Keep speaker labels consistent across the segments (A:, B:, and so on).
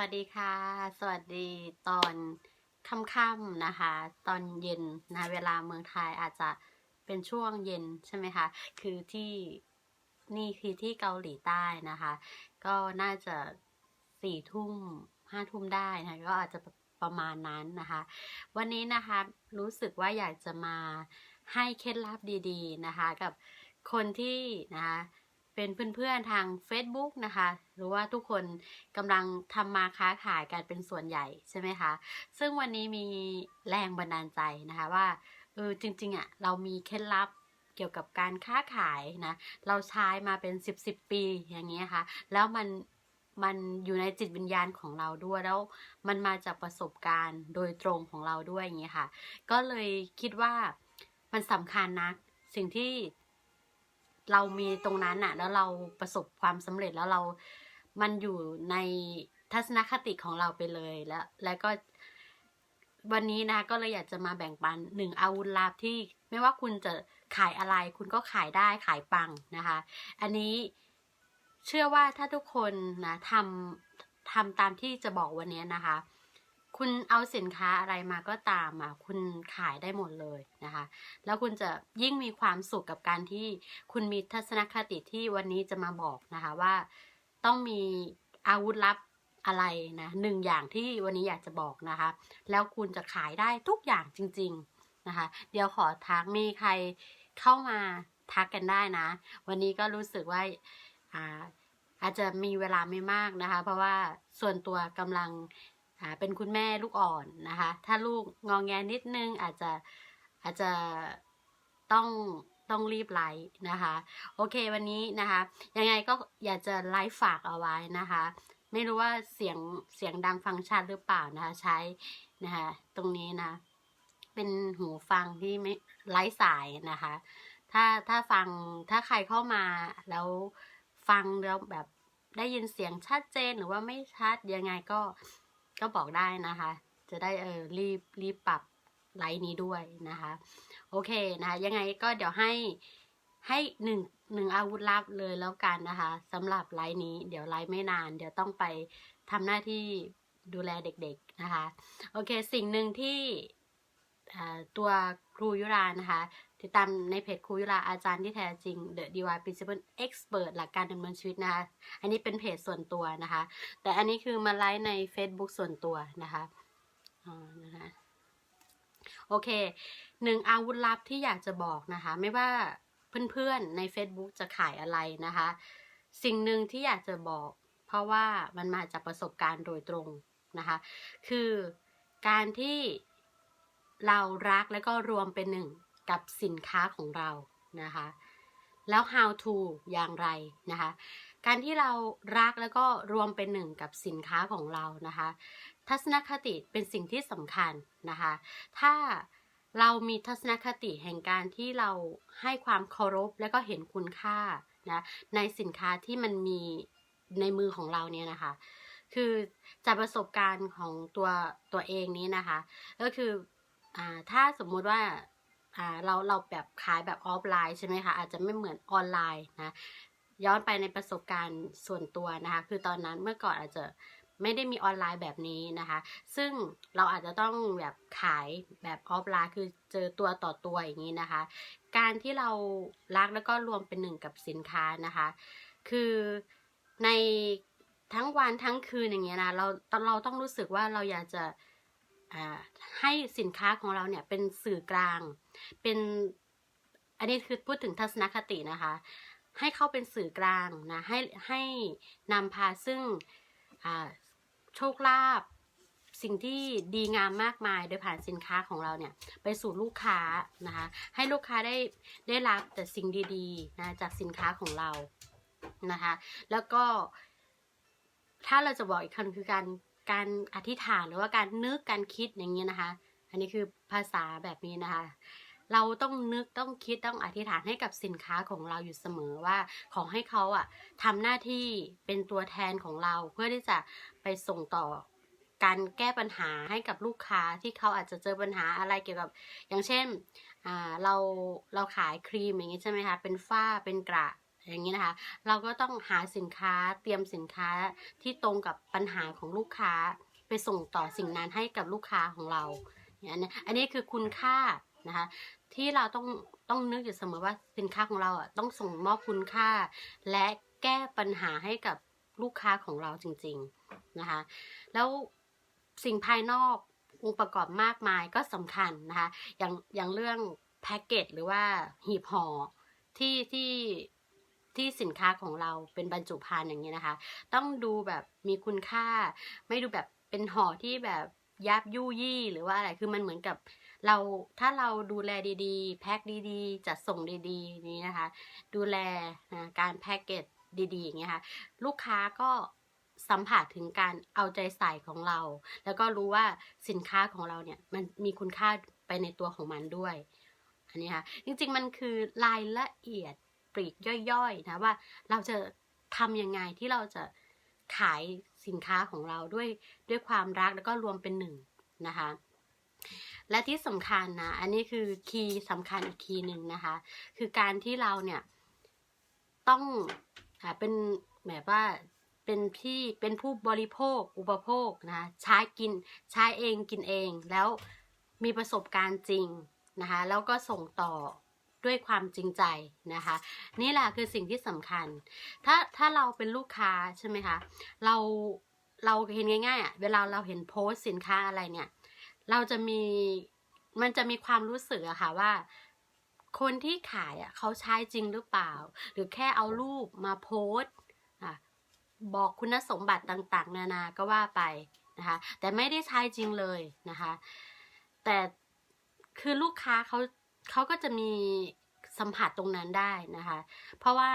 A: วัสดีค่ะ สวัสดีตอนค่ำๆนะคะ ตอนเย็นนะเวลาเมืองไทยอาจจะเป็นช่วงเย็นใช่ไหมคะ คือที่นี่คือที่เกาหลีใต้นะคะ ก็น่าจะสี่ทุ่มห้าทุ่มได้นะก็อาจจะประมาณนั้นนะคะ วันนี้นะคะรู้สึกว่าอยากจะมาให้เคล็ดลับดี ๆนะคะ กับคนที่นะคะ เป็นเพื่อนๆทาง Facebook นะคะ หรือว่าทุกคนกำลังทำมาค้าขายกันเป็นส่วนใหญ่ใช่ไหมคะ ซึ่งวันนี้มีแรงบันดาลใจนะคะว่าเออจริงๆอะเรามีเคล็ดลับเกี่ยวกับการค้าขายนะ เราใช้มาเป็น 10บสปีอย่างเงี้ยค่ะ แล้วมันมันอยู่ในจิตวิญญาณของเราด้วยแล้ว มันมาจากประสบการณ์โดยตรงของเราด้วยอย่างเงี้ยค่ะ ก็เลยคิดว่ามันสำคัญนะสิ่งที่ เรามีตรงนั้นอะแล้วเราประสบความสำเร็จแล้วเรา มันอยู่ในทัศนคติของเราไปเลยแล้ว แล้วก็วันนี้นะก็เลยอยากจะมาแบ่งปันหนึ่งอาวุธลับที่ ไม่ว่าคุณจะขายอะไร คุณก็ขายได้ขายปังนะคะ อันนี้เชื่อว่าถ้าทุกคนนะทำทำตามที่จะบอกวันนี้นะคะ คุณเอาสินค้าอะไรมาก็ตามอะคุณขายได้หมดเลยนะคะ แล้วคุณจะยิ่งมีความสุขกับการที่คุณมีทัศนคติที่วันนี้จะมาบอกนะคะว่าต้องมีอาวุธลับอะไรนะหนึ่งอย่างที่วันนี้อยากจะบอกนะคะ แล้วคุณจะขายได้ทุกอย่างจริง ๆนะคะ เดี๋ยวขอทักมีใครเข้ามาทักกันได้นะ วันนี้ก็รู้สึกว่าอาอาจจะมีเวลาไม่มากนะคะ เพราะว่าส่วนตัวกำลัง เป็นคุณแม่ลูกอ่อนนะคะ ถ้าลูกงองแงนิดนึงอาจจะอาจจะต้องต้องรีบไลฟ์นะคะ โอเควันนี้นะคะ ยังไงก็อยากจะไลฟ์ฝากเอาไว้นะคะ ไม่รู้ว่าเสียงเสียงดังฟังชัดหรือเปล่านะคะ ใช้นะคะ ตรงนี้นะ เป็นหูฟังที่ไม่ไร้สายนะคะ ถ้าถ้าฟังถ้าใครเข้ามาแล้วฟังแล้วแบบได้ยินเสียงชัดเจนหรือว่าไม่ชัดยังไงก็ ก็บอกได้นะคะ จะได้เออรีบรีบปรับไลน์นี้ด้วยนะคะ โอเคนะคะยังไงก็เดี๋ยวให้ให้หนึ่งหนึ่งอาวุธลับเลยแล้วกันนะคะสำหรับไลน์นี้ เดี๋ยวไลน์ไม่นาน เดี๋ยวต้องไปทำหน้าที่ดูแลเด็กๆนะคะ โอเค สิ่งหนึ่งที่ตัวครูยุรานะคะ ติดตามในเพจครูยุราอาจารย์ที่แท้จริง The DIY Principle Expert หลักการดำเนินชีวิตนะคะ อันนี้เป็นเพจส่วนตัวนะคะ แต่อันนี้คือมาไลฟ์ใน Facebook ส่วนตัวนะคะอ๋อนะคะโอเคหนึ่งอาวุธลับที่อยากจะบอกนะคะ ไม่ว่าเพื่อนๆใน Facebook จะขายอะไรนะคะ สิ่งหนึ่งที่อยากจะบอก เพราะว่ามันมาจากประสบการณ์โดยตรงนะคะ คือการที่เรารักแล้วก็รวมเป็นหนึ่ง กับสินค้าของเรานะคะ แล้ว how to อย่างไรนะคะ การที่เรารักแล้วก็รวมเป็นหนึ่งกับสินค้าของเรานะคะ ทัศนคติเป็นสิ่งที่สำคัญนะคะ ถ้าเรามีทัศนคติแห่งการที่เราให้ความเคารพและก็เห็นคุณค่านะในสินค้าที่มันมีในมือของเราเนี่ยนะคะ คือจากประสบการณ์ของตัวตัวเองนี้นะคะ ก็คืออถ้าสมมุติว่า เราเราแบบขายแบบออฟไลน์ใช่ไหมคะอาจจะไม่เหมือนออนไลน์นะย้อนไปในประสบการณ์ส่วนตัวนะคะ คือตอนนั้นเมื่อก่อนอาจจะไม่ได้มีออนไลน์แบบนี้นะคะ ซึ่งเราอาจจะต้องแบบขายแบบออฟไลน์ คือเจอตัวต่อตัวอย่างนี้นะคะ การที่เรารักแล้วก็รวมเป็นหนึ่งกับสินค้านะคะ คือในทั้งวันทั้งคืนอย่างเงี้ยนะ เราเราต้องรู้สึกว่าเราอยากจะให้สินค้าของเราเนี่ยเป็นสื่อกลาง เป็นอันนี้คือพูดถึงทัศนคตินะคะ ให้เข้าเป็นสื่อกลางนะให้ให้นำพาซึ่งโชคลาภสิ่งที่ดีงามมากมายโดยผ่านสินค้าของเราเนี่ยไปสู่ลูกค้านะคะ ให้ลูกค้าได้ได้รับแต่สิ่งดีๆนะจากสินค้าของเรานะคะ แล้วก็ ถ้าเราจะบอกอีกคำคือการการอธิษฐานหรือว่าการนึกการคิดอย่างนี้นะคะ อันนี้คือภาษาแบบนี้นะคะ เราต้องนึกต้องคิดต้องอธิษฐานให้กับสินค้าของเราอยู่เสมอว่า ขอให้เขาอะทำหน้าที่เป็นตัวแทนของเราเพื่อที่จะไปส่งต่อการแก้ปัญหาให้กับลูกค้าที่เขาอาจจะเจอปัญหาอะไรเกี่ยวกับ อย่างเช่นเราเราขายครีมอย่างนี้ใช่ไหมคะเป็นฝ้าเป็นกระอย่างนี้นะคะ เราก็ต้องหาสินค้าเตรียมสินค้าที่ตรงกับปัญหาของลูกค้า ไปส่งต่อสิ่งนั้นให้กับลูกค้าของเราอันนี้อันนี้คือคุณค่า นะคะ ที่เราต้องต้องนึกอยู่เสมอว่าสินค้าของเราอะต้องส่งมอบคุณค่า และแก้ปัญหาให้กับลูกค้าของเราจริง ๆนะคะ แล้วสิ่งภายนอกองค์ประกอบมากมายก็สำคัญนะคะ อย่างอย่างเรื่องแพ็กเกจหรือว่าหีบห่อที่ที่ที่สินค้าของเราเป็นบรรจุภัณฑ์อย่างนี้นะคะ ต้องดูแบบมีคุณค่า ไม่ดูแบบเป็นห่อที่แบบยับยุยี่หรือว่าอะไรคือมันเหมือนกับ เราถ้าเราดูแลดีๆ แพ็คดีๆ จัดส่งดีๆ นี่นะคะ ดูแลนะการแพ็กเกจดีๆอย่างเงี้ยค่ะ ลูกค้าก็สัมผัสถึงการเอาใจใส่ของเรา แล้วก็รู้ว่าสินค้าของเราเนี่ยมันมีคุณค่าไปในตัวของมันด้วย อันนี้ค่ะ จริงๆมันคือรายละเอียดปลีกย่อยๆนะว่าเราจะทำยังไงที่เราจะขายสินค้าของเราด้วยด้วยความรักแล้วก็รวมเป็นหนึ่งนะคะ และที่สำคัญนะ อันนี้คือคีย์สำคัญอีกคีย์หนึ่งนะคะ คือการที่เราเนี่ย ต้องอเป็นแบบว่าเป็นที่เป็นผู้บริโภคอุปโภคนะใช้กินใช้เองกินเอง แล้วมีประสบการณ์จริงนะคะ แล้วก็ส่งต่อด้วยความจริงใจนะคะ นี่แหละคือสิ่งที่สำคัญ ถ้าถ้าเราเป็นลูกค้าใช่ไหมคะเราเราเห็นง่ายๆอะเวลาเราเห็นโพสต์สินค้าอะไรเนี่ย เราจะมีมันจะมีความรู้สึกอะค่ะว่า คนที่ขายอะเขาใช้จริงหรือเปล่า หรือแค่เอารูปมาโพสบอกคุณสมบัติต่างๆ นานาก็ว่าไปนะคะ แต่ไม่ได้ใช้จริงเลยนะคะ แต่คือลูกค้าเขาเขาก็จะมีสัมผัสตรงนั้นได้นะคะ เพราะว่า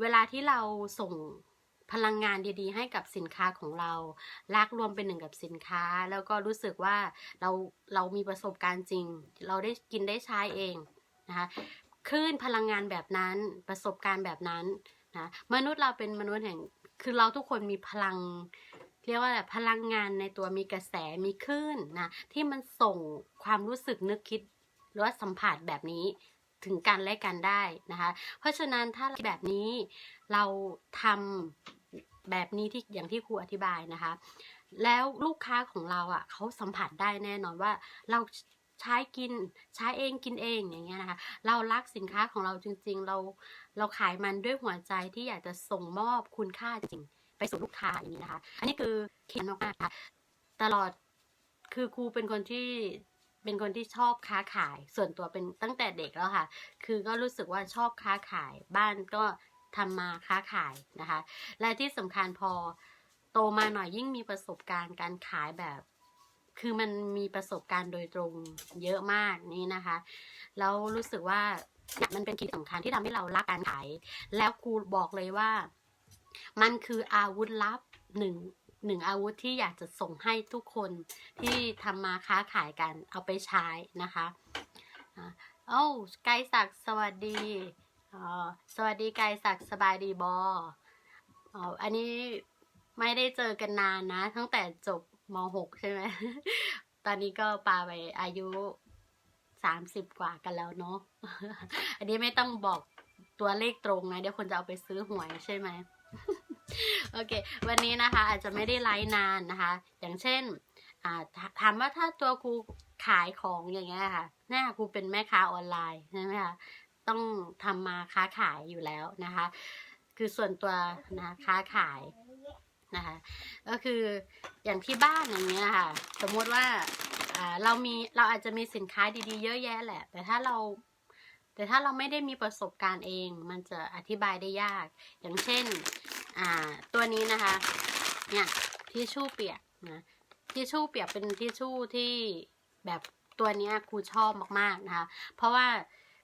A: เวลาที่เราส่ง พลังงานดีๆ ให้กับสินค้าของเรา รักรวมเป็นหนึ่งกับสินค้า แล้วก็รู้สึกว่าเราเรามีประสบการณ์จริง เราได้กินได้ใช้เองนะคะคลื่นพลังงานแบบนั้นประสบการณ์แบบนั้นนะมนุษย์เราเป็นมนุษย์แห่งคือเราทุกคนมีพลัง เรียกว่าพลังงานในตัวมีกระแสมีคลื่นนะที่มันส่งความรู้สึกนึกคิดหรือว่าสัมผัสแบบนี้ถึงกันและกันได้นะคะ เพราะฉะนั้นถ้าแบบนี้เราทำ แบบนี้ที่อย่างที่ครูอธิบายนะคะ แล้วลูกค้าของเราอะเขาสัมผัสได้แน่นอนว่าเราใช้กินใช้เองกินเองอย่างเงี้ยนะคะ เรารักสินค้าของเราจริง ๆ เราเราขายมันด้วยหัวใจที่อยากจะส่งมอบคุณค่าจริง ไปสู่ลูกค้าอย่างนี้นะคะ อันนี้คือเขียนมากๆค่ะตลอดคือครูเป็นคนที่เป็นคนที่ชอบค้าขาย ส่วนตัวเป็นตั้งแต่เด็กแล้วค่ะ คือก็รู้สึกว่าชอบค้าขายบ้านก็ ทำมาค้าขายนะคะ และที่สำคัญพอโตมาหน่อยยิ่งมีประสบการณ์การขายแบบ คือมันมีประสบการณ์โดยตรงเยอะมากนี่นะคะ แล้วรู้สึกว่ามันเป็นคีย์สำคัญที่ทำให้เรารักการขาย แล้วครูบอกเลยว่า มันคืออาวุธลับหนึ่งหนึ่งอาวุธที่อยากจะส่งให้ทุกคนที่ทำมาค้าขายกันเอาไปใช้นะคะอ้าไกศักสวัสดี อ๋อสวัสดีไกศักสบายดีบออ๋ออันนี้ไม่ได้เจอกันนานนะ ตั้งแต่จบม .6 ใช่ไหม ตอนนี้ก็ปาไปอายุสามสิบกว่ากันแล้วเนาะ อันนี้ไม่ต้องบอกตัวเลขตรงนะ เดี๋ยวคนจะเอาไปซื้อหวยใช่ไหม โอเค วันนี้นะคะ อาจจะไม่ได้ไลฟ์นานนะคะ อย่างเช่นถามว่าถ้าตัวครูขายของอย่างเงี้ยค่ะแน่ครูเป็นแม่ค้าออนไลน์ใช่ไหมคะ ต้องทำมาค้าขายอยู่แล้วนะคะ คือส่วนตัวนะค้าขายนะคะ ก็คืออย่างที่บ้านอย่างเงี้ยค่ะ สมมติว่าเรามีเราอาจจะมีสินค้าดีๆ เยอะแยะแหละ แต่ถ้าเราแต่ถ้าเราไม่ได้มีประสบการณ์เอง มันจะอธิบายได้ยาก อย่างเช่น อ่า ตัวนี้นะคะ เนี่ยทิชชู่เปียกนะทิชชู่เปียกเป็นทิชชู่ที่แบบตัวนี้ครูชอบมากๆนะคะ เพราะว่า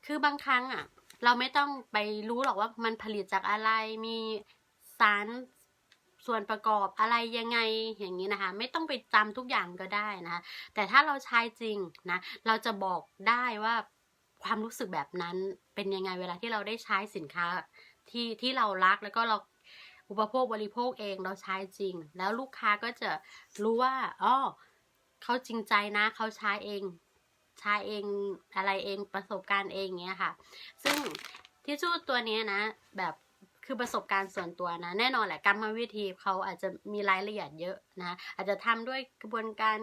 A: คือบางครั้งอะ เราไม่ต้องไปรู้หรอกว่ามันผลิตจากอะไรมีสารส่วนประกอบอะไรยังไงอย่างนี้นะคะ ไม่ต้องไปจำทุกอย่างก็ได้นะคะ แต่ถ้าเราใช้จริงนะเราจะบอกได้ว่าความรู้สึกแบบนั้นเป็นยังไงเวลาที่เราได้ใช้สินค้าที่ที่เรารักแล้วก็เราอุปโภคบริโภคเองเราใช้จริง แล้วลูกค้าก็จะรู้ว่าอ๋อเขาจริงใจนะเขาใช้เอง ใช้เองอะไรเองประสบการณ์เองเงี้ยค่ะ ซึ่งทิชชู่ตัวนี้นะ แบบคือประสบการณ์ส่วนตัวนะ แน่นอนแหละกรรมวิธีเขาอาจจะมีรายละเอียดเยอะนะอาจจะทำด้วยกระบวนการ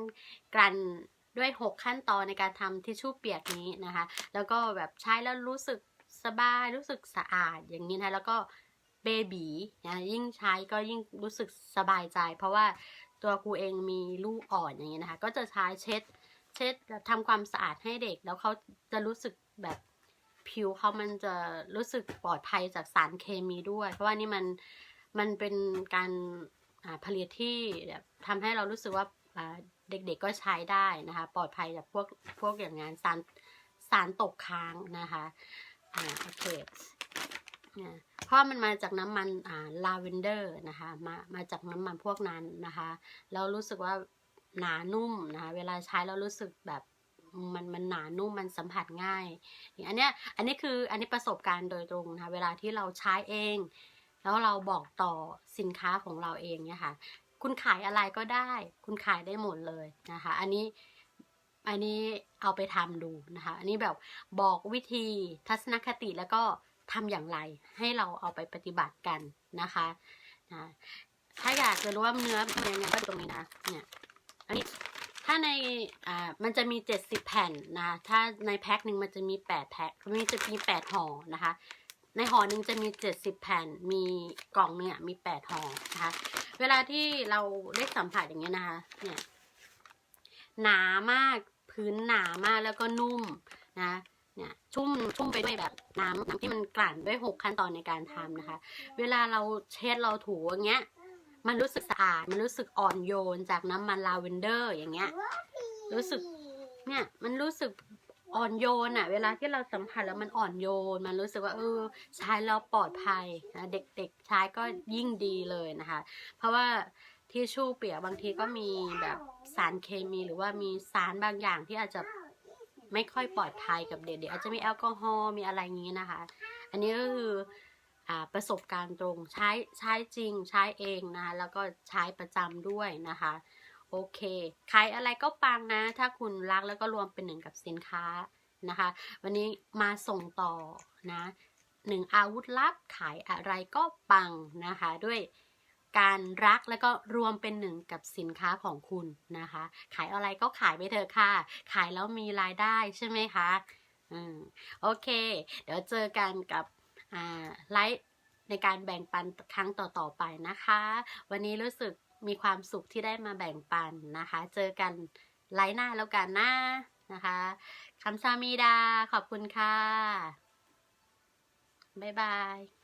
A: กลั่นด้วย 6 ขั้นตอนในการทำทิชชู่เปียกนี้นะคะ แล้วก็แบบใช้แล้วรู้สึกสบายรู้สึกสะอาดอย่างนี้นะแล้วก็เบบีนะยิ่งใช้ก็ยิ่งรู้สึกสบายใจ เพราะว่าตัวกูเองมีลูกอ่อนอย่างนี้นะคะ ก็จะใช้เช็ด เช็ดทำความสะอาดให้เด็ก แล้วเขาจะรู้สึกแบบผิวเขามันจะรู้สึกปลอดภัยจากสารเคมีด้วย เพราะว่านี่มันมันเป็นการผลิตที่แบบทำให้เรารู้สึกว่าอ่าเด็กๆก็ใช้ได้นะคะ ปลอดภัยจากพวกพวกอย่างงานสารสารตกค้างนะคะอ่าโอเคเนี่ยเพราะมันมาจากน้ำมันอ่าลาเวนเดอร์นะคะมามาจากน้ำมันพวกนั้นนะคะ แล้วรู้สึกว่า หนานุ่มนะคะเวลาใช้แล้วรู้สึกแบบมันมันหนานุ่มมันสัมผัสง่ายอันเนี้ยอันนี้คืออันนี้ประสบการณ์โดยตรงนะคะเวลาที่เราใช้เอง แล้วเราบอกต่อสินค้าของเราเองเนี่ยค่ะ คุณขายอะไรก็ได้ คุณขายได้หมดเลยนะคะ อันนี้อันนี้เอาไปทำดูนะคะ อันนี้แบบบอกวิธีทัศนคติแล้วก็ทำอย่างไรให้เราเอาไปปฏิบัติกันนะคะนะถ้าอยากจะรู้ว่าเนื้อเนี่ยเนี่ยก็ตรงนี้นะเนี่ย อันนี้ถ้าในอ่ามันจะมี 70 แผ่นนะคะถ้าในแพ็คหนึ่งมันจะมี 8 แพ็คมันจะมี 8ห่อนะคะ ในห่อหนึ่งจะมี 70 แผ่น มีกล่องเนี่ยมี 8ห่อนะคะ เวลาที่เราได้สัมผัสอย่างเงี้ยนะคะ เนี่ยหนามากพื้นหนามากแล้วก็นุ่มนะเนี่ยชุ่มชุ่มไปด้วยแบบน้ำน้ำที่มันกลั่นด้วย6ขั้นตอนในการทำนะคะ เวลาเราเช็ดเราถูอย่างเงี้ย มันรู้สึกสะอาด มันรู้สึกอ่อนโยนจากน้ำมันลาเวนเดอร์อย่างเงี้ย รู้สึก เนี่ย มันรู้สึกอ่อนโยนอะเวลาที่เราสัมผัสแล้วมันอ่อนโยน มันรู้สึกว่าเออใช้แล้วปลอดภัยนะเด็กๆใช้ก็ยิ่งดีเลยนะคะ เพราะว่าทิชชู่เปียกบางทีก็มีแบบสารเคมีหรือว่ามีสารบางอย่างที่อาจจะไม่ค่อยปลอดภัยกับเด็กๆอาจจะมีแอลกอฮอล์มีอะไรอย่างนี้นะคะ อันนี้ก็คืออ่า ประสบการณ์ตรงใช้ใช้จริงใช้เองนะคะแล้วก็ใช้ประจำด้วยนะคะโอเคขายอะไรก็ปังนะ ถ้าคุณรักแล้วก็รวมเป็นหนึ่งกับสินค้านะคะ วันนี้มาส่งต่อนะหนึ่งอาวุธลับขายอะไรก็ปังนะคะ ด้วยการรักแล้วก็รวมเป็นหนึ่งกับสินค้าของคุณนะคะ ขายอะไรก็ขายไปเถอะค่ะ ขายแล้วมีรายได้ใช่ไหมคะอืมโอเค เดี๋ยวเจอกันกับ ไลฟ์ในการแบ่งปันครั้งต่อๆไปนะคะ วันนี้รู้สึกมีความสุขที่ได้มาแบ่งปันนะคะ เจอกันไลฟ์หน้าแล้วกันนะนะคะคำซามีดาขอบคุณค่ะ บ๊ายบาย